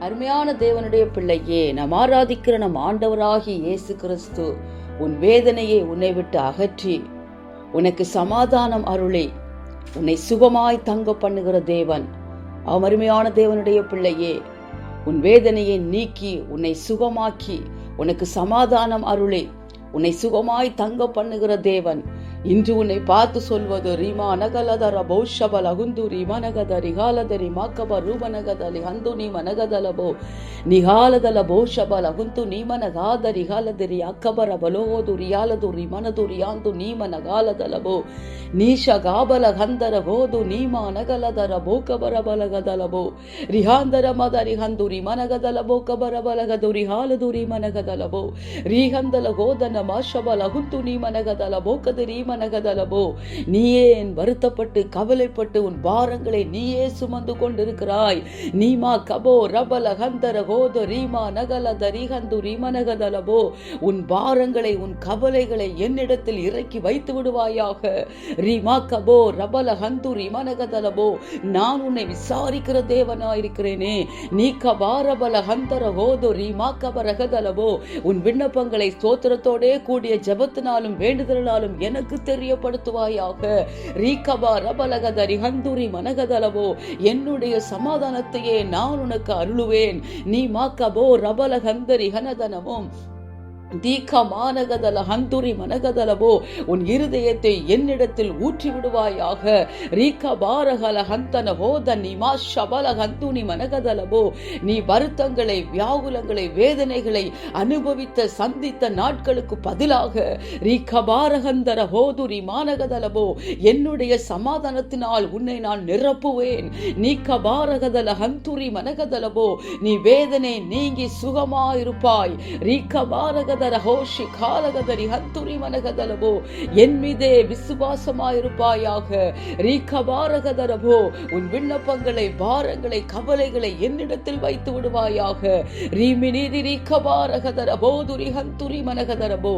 அருமையான தேவனுடைய பிள்ளையே நாம் ஆராதிக்கிற நம் ஆண்டவராகி இயேசு கிறிஸ்து உன் வேதனையை உன்னை விட்டு அகற்றி உனக்கு சமாதானம் அருளி உன்னை சுகமாய் தங்க பண்ணுகிற தேவன் அவன் அருமையான தேவனுடைய பிள்ளையே உன் வேதனையை நீக்கி உன்னை சுகமாக்கி உனக்கு சமாதானம் அருளி உன்னை சுகமாய் தங்க பண்ணுகிற தேவன் இன்று உன்னை பார்த்து சொல்வது ரீமா அனகலதர பௌஷப லகுந்துரி மனகத ரிகாலதரி மாக்கப ரூபனகதலி ஹந்து நீ மனகதலபோ நிகாலதல பௌஷப லகுந்து நீ மனகாத ரிகாலதரி அக்கபர பலோது ரியாலது ரிமனது ரியாந்து நீ மனகாலதலபோ நீஷ காபல ஹந்தர கோது நீம அனகலதர போக்கபர பலகதலபோ ரிஹாந்தர மத ரிஹந்து ரிமனகதல போக்கபர பலகது ரிஹாலது ரிமனகதலபோ ரிஹந்தல கோதன மாஷப லகுந்து நீ மனகதல போக்கது ரீம ரீமனகதலபோ நீயே என் வருத்தப்பட்டு கவலைப்பட்டு உன் பாரங்களை நீயே சுமந்து கொண்டிருக்கிறாய். நீமா கபோ ரபல ஹந்தர கோத ரீமா நகல தரிஹந்து ரீமனகதலபோ. உன் பாரங்களை உன் கவலைகளை என்னிடத்தில் இறக்கி வைத்து விடுவாயாக. ரீமா கபோ ரபல ஹந்து ரீமனகதலபோ. நான் உன்னை விசாரிக்கிற தேவனாயிருக்கிறேனே. நீ கபாரபல ஹந்தர கோதோ ரீமா கபரகதலபோ உன் விண்ணப்பங்களை ஸ்தோத்திரத்தோடே கூடிய ஜெபத்தினாலும் வேண்டுதலாலும் எனக்கு தெரியப்படுத்துவாயாக. ரீகபா ரபலகதரி ஹந்துரி மனகதலவோ என்னுடைய சமாதானத்தையே நான் உனக்கு அருளுவேன். நீ மாக்கபோ ரபலகந்தரி ஹனதனமும் தீக்க மானகதல ஹந்துரி மனகதலவோ உன் இருதயத்தை என்னிடத்தில் ஊற்றி விடுவாயாக ரீக்க பாரகல ஹந்தன ஹோத நிமா ஷபல ஹந்துனி மனகதலவோ நீ வருத்தங்களை வியாகுலங்களை வேதனைகளை அனுபவித்த சந்தித்த நாட்களுக்கு பதிலாக ரீக்க பாரகந்தர ஹோதுரி மானகதலவோ என்னுடைய சமாதானத்தினால் உன்னை நான் நிரப்புவேன். நீக்க பாரகதல ஹந்துரி மனகதலவோ நீ வேதனை நீங்கி சுகமாயிருப்பாய். ரீக்க பாரகதல ஹோஷி காலகதரி ஹந்துரி மனகதலவோ என் மீதே விசுவாசமாயிருப்பாயாக. ரீகபாரகதரபோ உன் விண்ணப்பங்களை பாரங்களை கவலைகளை என்னிடத்தில் வைத்து விடுவாயாக. ரீமினிதி ரீகபாரகதரபோ துரி ஹந்துரி மனகதரபோ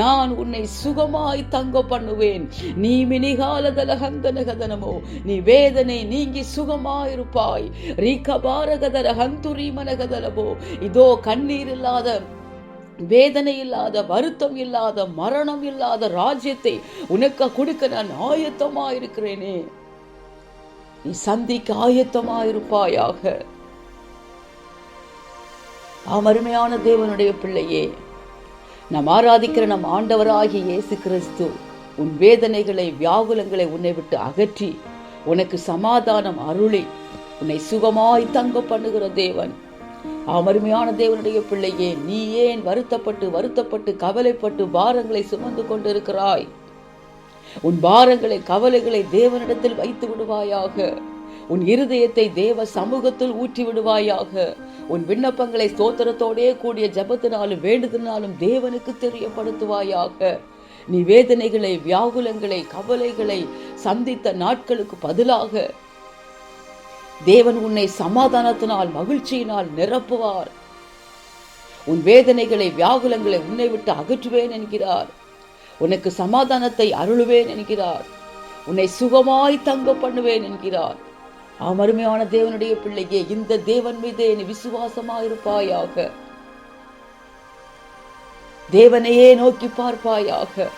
நான் உன்னை சுகமாய் தங்க பண்ணுவேன். நீ மினிகாலதல ஹந்தனகதனமோ நீ வேதனை நீங்கி சுகமாயிருப்பாய். ரீகபாரகதர ஹந்துரி மனகதலபோ இதோ கண்ணீர் இல்லாத வேதனை இல்லாத வருத்தம் இல்லாத மரணம் இல்லாத ராஜ்யத்தை உனக்கு கொடுக்க நான் ஆயத்தமா இருக்கிறேனே நீ சந்திக்க ஆயத்தமா இருப்பாயாக அருமையான தேவனுடைய பிள்ளையே நாம் ஆராதிக்கிற நம் ஆண்டவராகிய இயேசு கிறிஸ்து உன் வேதனைகளை வியாகுலங்களை உன்னை விட்டு அகற்றி உனக்கு சமாதானம் அருளி உன்னை சுகமாய் தங்க பண்ணுகிற தேவன். அமருமையான தேவனுடைய பிள்ளையே நீ ஏன் வருத்தப்பட்டு வருத்தப்பட்டு கவலைப்பட்டு பாரங்களை சுமந்து கொண்டிருக்கிறாய்? உன் பாரங்களை கவலைகளை தேவனிடத்தில் வைத்து விடுவாயாக. உன் இருதயத்தை தேவ சமூகத்தில் ஊற்றி விடுவாயாக. உன் விண்ணப்பங்களை ஸ்தோத்திரத்தோடே கூடிய ஜபத்தினாலும் வேண்டுதனாலும் தேவனுக்கு தெரியப்படுத்துவாயாக. நீ வேதனைகளை வியாகுலங்களை கவலைகளை சந்தித்த நாட்களுக்கு பதிலாக தேவன் உன்னை சமாதானத்தினால் மகிழ்ச்சியினால் நிரப்புவார். உன் வேதனைகளை வியாகுலங்களை உன்னை விட்டு அகற்றுவேன் என்கிறார். உனக்கு சமாதானத்தை அருளுவேன் என்கிறார். உன்னை சுகமாய் தங்க பண்ணுவேன் என்கிறார். அமருமையான தேவனுடைய பிள்ளையே இந்த தேவன் மீதே நீ விசுவாசமாயிருப்பாயாக. தேவனையே நோக்கி பார்ப்பாயாக.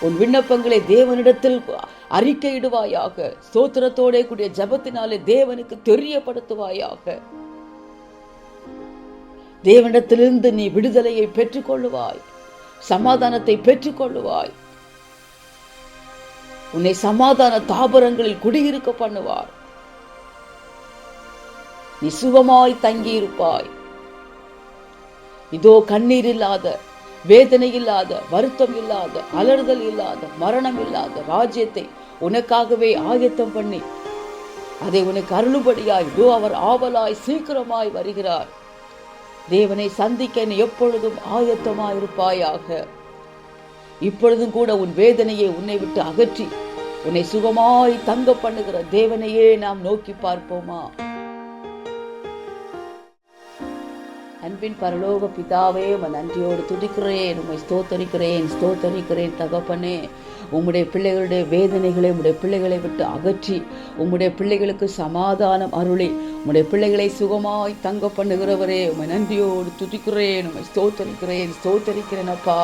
உன் விண்ணப்பங்களை தேவனிடத்தில் அறிக்கையிடுவாயாக. சோத்திரத்தோட கூடிய ஜபத்தினாலே தேவனுக்கு தெரியப்படுத்துவாயாக. தேவனிடத்திலிருந்து நீ விடுதலையை பெற்றுக்கொள்ளுவாய். சமாதானத்தை பெற்றுக்கொள்ளுவாய். உன்னை சமாதான தாபரங்களில் குடியிருக்க பண்ணுவார். நீ சுகமாய் தங்கியிருப்பாய். இதோ கண்ணீர் இல்லாத வேதனை இல்லாத வருத்தம் இல்லாத அலறுதல் இல்லாத மரணம் இல்லாத ராஜ்யத்தை உனக்காகவே ஆயத்தம் பண்ணி அதை உனக்கு அருளுபடியாய் இதோ அவர் ஆவலாய் சீக்கிரமாய் வருகிறார். தேவனை சந்திக்க நீ எப்பொழுதும் ஆயத்தமாயிருப்பாயாக. இப்பொழுதும் கூட உன் வேதனையை உன்னை விட்டு அகற்றி உன்னை சுகமாய் தங்க பண்ணுகிற தேவனையே நாம் நோக்கி பார்ப்போமா? அன்பின் பரலோக பிதாவே உன் நன்றியோடு துதிக்கிறேன் உண்மை ஸ்தோத்தரிக்கிறேன் ஸ்தோத்தரிக்கிறேன் தகப்பனே. உம்முடைய பிள்ளைகளுடைய வேதனைகளை உம்முடைய பிள்ளைகளை விட்டு அகற்றி உம்முடைய பிள்ளைகளுக்கு சமாதானம் அருளி உம்முடைய பிள்ளைகளை சுகமாய் தங்க பண்ணுகிறவரே உம்மை நன்றியோடு துதிக்கிறேன் உம்மை ஸ்தோத்தரிக்கிறேன் ஸ்தோத்தரிக்கிறேன் அப்பா.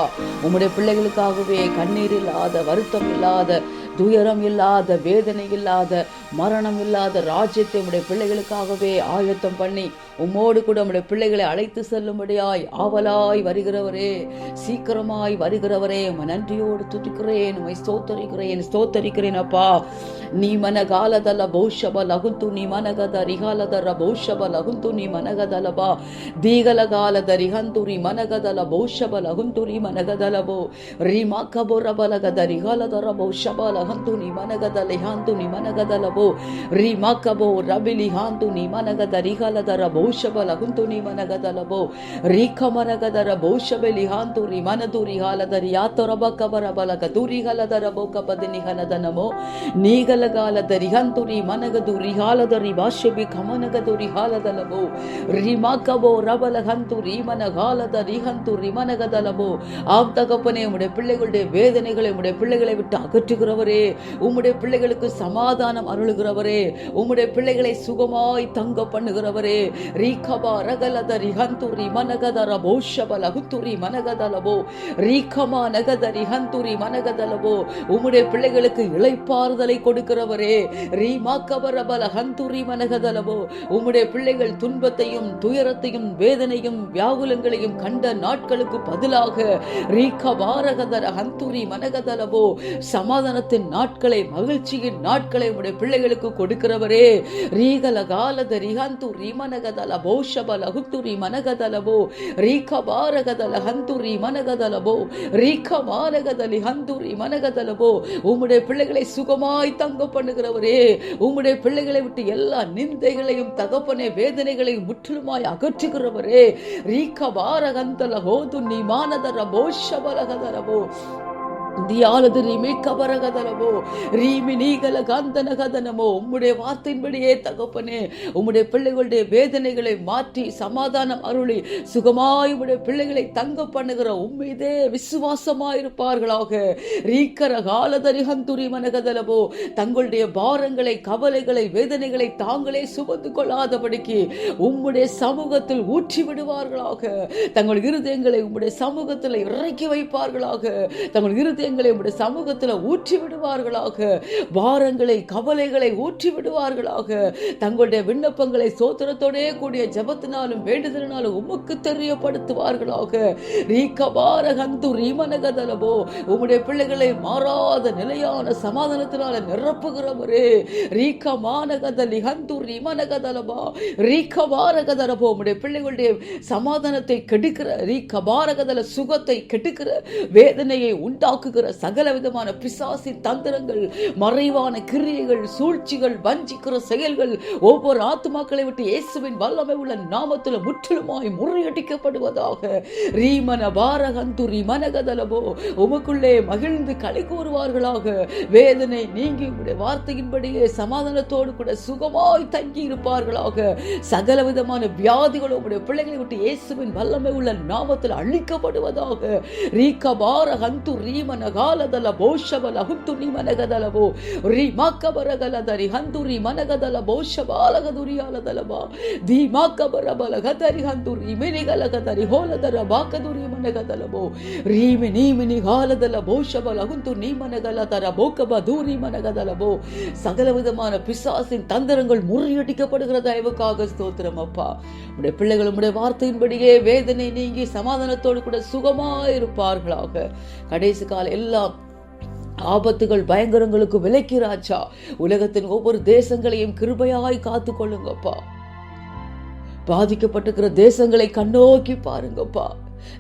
உம்முடைய பிள்ளைகளுக்காகவே கண்ணீர் இல்லாத வருத்தம் இல்லாத துயரம் இல்லாத வேதனை இல்லாத மரணம் இல்லாத ராஜ்யத்தை உம்முடைய பிள்ளைகளுக்காகவே ஆயத்தம் பண்ணி உம்மோடு கூட உம்முடைய பிள்ளைகளை அழைத்து செல்லும்படியாய் ஆவலாய் வருகிறவரே சீக்கிரமாய் வருகிறவரே உம்மை நன்றியோடு துதிக்கிறேன் உம்மை ஸ்தோத்தரிக்கிறேன் ஸ்தோத்தரிக்கிறேன் அப்பா. நீ ಮನಗಾಲದಲ್ಲ ಬಹುಶಬ ಲಗುಂತು ನೀ ಮನಗದ ರಿಗಾಲದರ ಬಹುಶಬ ಲಗುಂತು ನೀ ಮನಗದಲಬ ದೀಗಲಗಾಲದ ರಿಹಂತು ರಿ ಮನಗದಲ ಬಹುಶಬ ಲಗುಂತು ರೀ ಮನಗದಲಬೋ ರಿ ಮಾಕಬೋರ ಬಲಗದ ರಿಗಾಲದರ ಬಹುಶಬ ಲಹಂತು ನೀ ಮನಗದ ಲಿಹಾಂತು ನೀ ಮನಗದಲಬೋ ರಿ ಮಾಕಬೋ ರಬಿ ಲಿಹಾಂತು ನೀ ಮನಗದ ರಿಗಾಲದರ ಬಹುಶಬ ಲಗುಂತು ನೀ ಮನಗದಲಬೋ ರೀಖ ಮನಗದರ ಬಹುಶಬೆ ಲಿಹಾಂತು ರಿ ಮನದು ರಿಹಾಲದ ರಿಯಾತೊರಬ ಕಬರ ಬಲಗ ದುರಿಗಲದರ ಬೋಕಬದ ನಿಹನದ ನಮೋ. ನೀಗಲಗಾಲದ ರಿಹಂತು ರಿ ಮನಗದು ರಿಹಾಲದ ರಿ ಭಾಷ್ಯಬಿ ಕಮನಗದು ರಿಹಾಲದಲಬೋ ரிமகபோ ரபலகந்து ரீமனகாலத ரிஹந்து ரிமனகதலபோ ஆம் தகப்பனே உம்முடைய பிள்ளைகளுடைய வேதனைகளை உம்முடைய பிள்ளைகளை விட்டு அகற்றுகிறவரே உம்முடைய பிள்ளைகளுக்கு சமாதானம் அருளுகிறவரே உம்முடைய பிள்ளைகளை சுகமாய் தங்க பண்ணுகிறவரே ரீகபா ரகலத ரிஹந்து ரிமனகதர போஷப லகுத்துரி மனகதலபோ ரீகமா நகத ரிஹந்துரி மனகதலபோ உம்முடைய பிள்ளைகளுக்கு இளைப்பாறுதலை கொடுக்கிறவரே ரீமாக்கபரபல ஹந்துரி மனகதலபோ உம்முடைய பிள்ளைகள் துன்பத்தையும் துயரத்தையும் வேதனையும் வியாகுலங்களையும் கண்ட நாட்களுக்கு பதிலாக ரீகபாரகதர ஹந்துரி மனகதலபோ சமாதானத்தின் நாட்களை மகிழ்ச்சியின் நாட்களை உம்முடைய பிள்ளைகளுக்கு கொடுக்கிறவரே ரீகல காலத ரிஹந்து ரிமனகதல போஷப லகுத்துரி மனகதலபோ ரீகபாரகதல ஹந்துரி மனகதலபோ ரீகமாரகதலி ஹந்துரி மனகதலவோ உம்முடைய பிள்ளைகளை சுகமாய் தங்க பண்ணுகிறவரே உம்முடைய பிள்ளைகளை விட்டு எல்லா நிந்தைகளையும் தகப்பனே வேதனைகளையும் முற்றிலுமாய் அகற்றுகிறவரே. ரீக்க வாரகந்தல ஹோது நீ மானதர போஷபலகதரபோ தியாலது ரிமி கபரகதனமோ ரீமி நீகல காந்தன கதனமோ உம்முடைய வார்த்தையின்படியே தகப்பனே உம்முடைய பிள்ளைகளுடைய வேதனைகளை மாற்றி சமாதானம் அருளி சுகமாய் உடைய பிள்ளைகளை தங்க பண்ணுகிற உம்மீதே விசுவாசமாயிருப்பார்களாக. ரீக்கர காலதரிகந்துரி மனகதலமோ தங்களுடைய பாரங்களை கவலைகளை வேதனைகளை தாங்களே சுமந்து கொள்ளாதபடிக்கு உம்முடைய சமூகத்தில் ஊற்றி விடுவார்களாக. தங்கள் இருதயங்களை உம்முடைய சமூகத்தில் இறக்கி வைப்பார்களாக. தங்கள் இருதயங்களை உடைய சமூகத்தில் ஊற்றி விடுவார்களாக வாரங்களை கவலைகளை ஊற்றி விடுவார்களாக தங்களுடைய விண்ணப்பங்களை சோத்திரத்தோடே கூடிய ஜபத்தினாலும் வேண்டுதலினாலும் உமக்கு தெரியப்படுத்துவார்களாக. ரீகபாரகந்து ரீமனகதலவோ உம்முடைய பிள்ளைகளை மாறாத நிலையான சமாதானத்தினால நிரப்புகிறவரே. ரீக்க மானகதலி ஹந்து ரீமனகதலபா. ரீக்க உம்முடைய பிள்ளைகளுடைய சமாதானத்தை கெடுக்கிற ரீகபாரகதல சுகத்தை கெடுக்கிற வேதனையை உண்டாக்கு தாக்குகிற சகல விதமான பிசாசி தந்திரங்கள் மறைவான கிரியைகள் சூழ்ச்சிகள் வஞ்சிக்கிற செயல்கள் ஒவ்வொரு ஆத்மாக்களை விட்டு இயேசுவின் வல்லமை உள்ள நாமத்தில் முற்றிலுமாய் முறியடிக்கப்படுவதாக. ரீமன பாரகந்துரி ரீமனகதலபோ உமக்குள்ளே மகிழ்ந்து களி கூறுவார்களாக. வேதனை நீங்கி உடைய வார்த்தையின்படியே சமாதானத்தோடு கூட சுகமாய் தங்கி இருப்பார்களாக. சகல விதமான வியாதிகளும் உடைய பிள்ளைகளை விட்டு இயேசுவின் வல்லமை உள்ள நாமத்தில் அழிக்கப்படுவதாக. ரீக்க பார ஹந்து ரீமன காலதல போஷபல ஹுந்து நிமனகதலபோ ರೀ ಮಾಕಬರಗಲದರಿ ಹಂದುರಿ ಮನಗದಲ ಬಹುಶಬಾಲಗದುರಿಯಾಲದಲಬ ದಿ ಮಾಕಬರಬಲ ಗದರಿ ಹಂದುರಿ ಮಿನಿಗಲಗದರಿ ಹೋಲದರ ಬಾಕದುರಿ ಮನಗದಲಬೋ ರೀಮಿ ನೀಮಿನಿ ಹಾಲದಲ ಬಹುಶಬಲ ಹುಂತು நீ மனகலதர போக்கப தூரி மனகதலபோ சகல விதமான பிசாசின் தந்திரங்கள் முறியடிக்கப்படுகிற தயவுக்காக ஸ்தோத்திரம் அப்பா உடைய பிள்ளைகள் உடைய வார்த்தையின்படியே வேதனை நீங்கி சமாதானத்தோடு கூட சுகமாயிருப்பார்களாக கடைசி கால எல்லாம் ஆபத்துகள் பயங்கரங்களுக்கு விலக்கி ராஜா. உலகத்தின் ஒவ்வொரு தேசங்களையும் கிருபையாய் காத்து கொள்ளுங்கப்பா. பாதிக்கப்பட்டிருக்கிற தேசங்களை கண்ணோக்கி பாருங்கப்பா.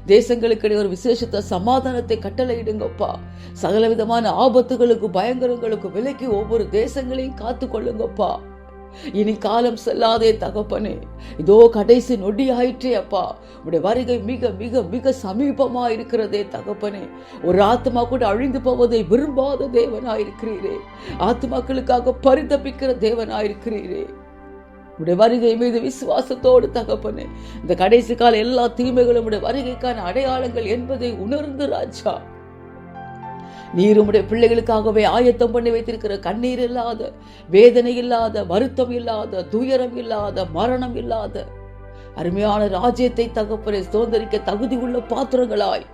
தேசங்களுக்கு ஒரு விசேஷத்த சமாதானத்தை கட்டளையிடுங்கப்பா. சகல விதமான ஆபத்துகளுக்கு பயங்கரங்களுக்கு விலக்கி ஒவ்வொரு தேசங்களையும் காத்து கொள்ளுங்கப்பா. இனி காலம் செல்லாதே தகப்பனே. இதோ கடைசி நொடி ஆயிற்றே அப்பா. உடைய வருகை மிக மிக மிக சமீபமா இருக்கிறதே தகப்பனே. ஒரு ஆத்மா கூட அழிந்து போவதை விரும்பாத தேவனாயிருக்கிறீரே. ஆத்மாக்களுக்காக பரிதபிக்கிற தேவனாயிருக்கிறீரே. உடைய வருகை மீது விசுவாசத்தோடு தகப்பனே. இந்த கடைசி கால எல்லா தீமைகளும் உடைய வருகைக்கான அடையாளங்கள் என்பதை உணர்ந்து ராஜா. நீர் உம்முடைய பிள்ளைகளுக்காகவே ஆயத்தம் பண்ணி வைத்திருக்கிற கண்ணீர் இல்லாத வேதனை இல்லாத வருத்தம் இல்லாத துயரம் இல்லாத மரணம் இல்லாத அருமையான ராஜ்யத்தை தகப்பனே சுதந்திரிக்க தகுதி உள்ள பாத்திரங்களாய்.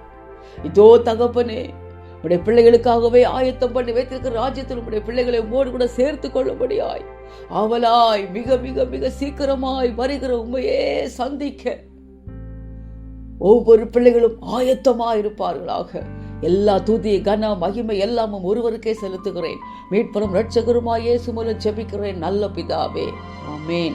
இதோ தகப்பனே உடைய பிள்ளைகளுக்காகவே ஆயத்தம் பண்ணி வைத்திருக்கிற ராஜ்யத்தில் உடைய பிள்ளைகளை உம்மோடு கூட சேர்த்து கொள்ளும்படியாய். அவளாய் மிக மிக மிக சீக்கிரமாய் வருகிற உண்மையே சந்திக்க. ஒவ்வொரு பிள்ளைகளும் ஆயத்தமாயிருப்பார்களாக. எல்லா துதி கன மகிமை எல்லாமும் ஒருவருக்கே செலுத்துகிறேன். மீட்பரும் ரட்சகருமாயே சுமலும் ஜெபிக்கிறேன் நல்ல பிதாவே. ஆமேன்.